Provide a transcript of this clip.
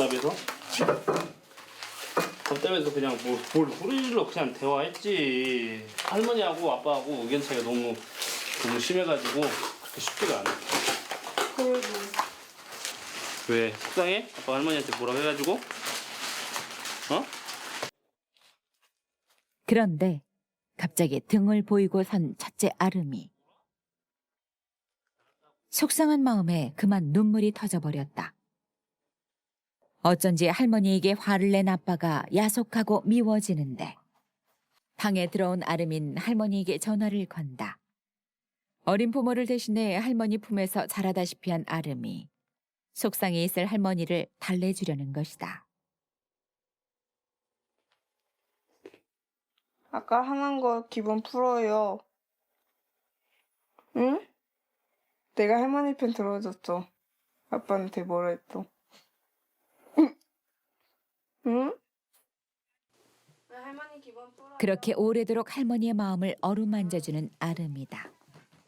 답답해서 답답해서 그냥 뭐, 뭘 후리로 그냥 대화했지 할머니하고 아빠하고 의견 차이가 너무 너무 심해가지고 그렇게 쉽지가 않아 그래도 왜 속상해? 아빠 할머니한테 뭐라고 해가지고 어? 그런데 갑자기 등을 보이고 선 첫째 아름이 속상한 마음에 그만 눈물이 터져버렸다. 어쩐지 할머니에게 화를 낸 아빠가 야속하고 미워지는데 방에 들어온 아름인 할머니에게 전화를 건다. 어린 부모를 대신해 할머니 품에서 자라다시피 한 아름이 속상해 있을 할머니를 달래주려는 것이다. 아까 화난 거 기분 풀어요. 응? 내가 할머니 편 들어줬죠. 아빠한테 뭐라 했어? 응? 그렇게 오래도록 할머니의 마음을 어루만져주는 아름이다.